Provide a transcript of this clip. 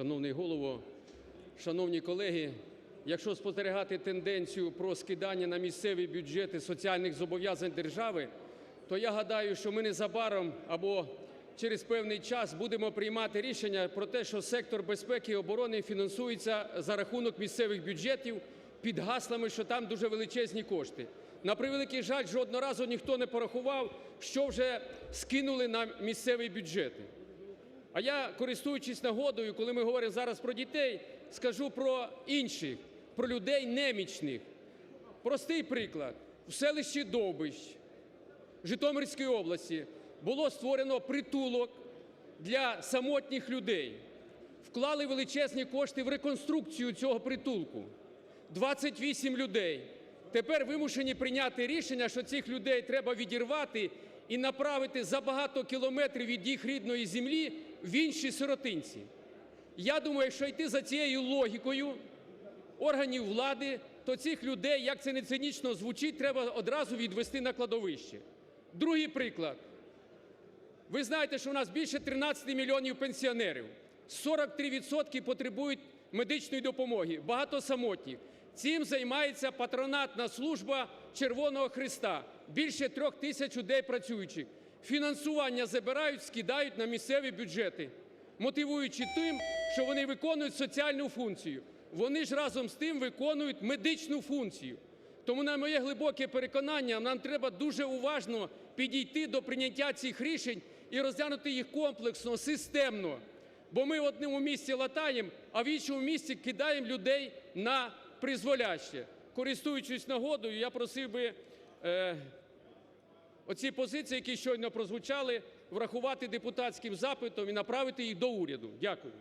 Шановний Голово, шановні колеги, якщо спостерігати тенденцію про скидання на місцеві бюджети соціальних зобов'язань держави, то я гадаю, що ми незабаром або через певний час будемо приймати рішення про те, що сектор безпеки і оборони фінансується за рахунок місцевих бюджетів під гаслами, що там дуже величезні кошти. На превеликий жаль, жодного разу ніхто не порахував, що вже скинули на місцеві бюджети. А я, користуючись нагодою, коли ми говоримо зараз про дітей, скажу про інших, про людей немічних. Простий приклад. В селищі Довбищ Житомирської області було створено притулок для самотніх людей. Вклали величезні кошти в реконструкцію цього притулку. 28 людей. Тепер вимушені прийняти рішення, що цих людей треба відірвати і направити за багато кілометрів від їх рідної землі в інші сиротинці. Я думаю, якщо йти за цією логікою органів влади, то цих людей, як це не цинічно звучить, треба одразу відвести на кладовище. Другий приклад. Ви знаєте, що у нас більше 13 мільйонів пенсіонерів, 43 відсотки потребують медичної допомоги, багато самотніх. Цим займається патронатна служба Червоного Христа, більше трьох тисяч людей працюючих. Фінансування забирають, скидають на місцеві бюджети, мотивуючи тим, що вони виконують соціальну функцію. Вони ж разом з тим виконують медичну функцію. Тому, на моє глибоке переконання, нам треба дуже уважно підійти до прийняття цих рішень і розглянути їх комплексно, системно. Бо ми в одному місці латаємо, а в іншому місці кидаємо людей на призволяще. Користуючись нагодою, я просив би е, оці позиції, які щойно прозвучали, врахувати депутатським запитом і направити їх до уряду. Дякую.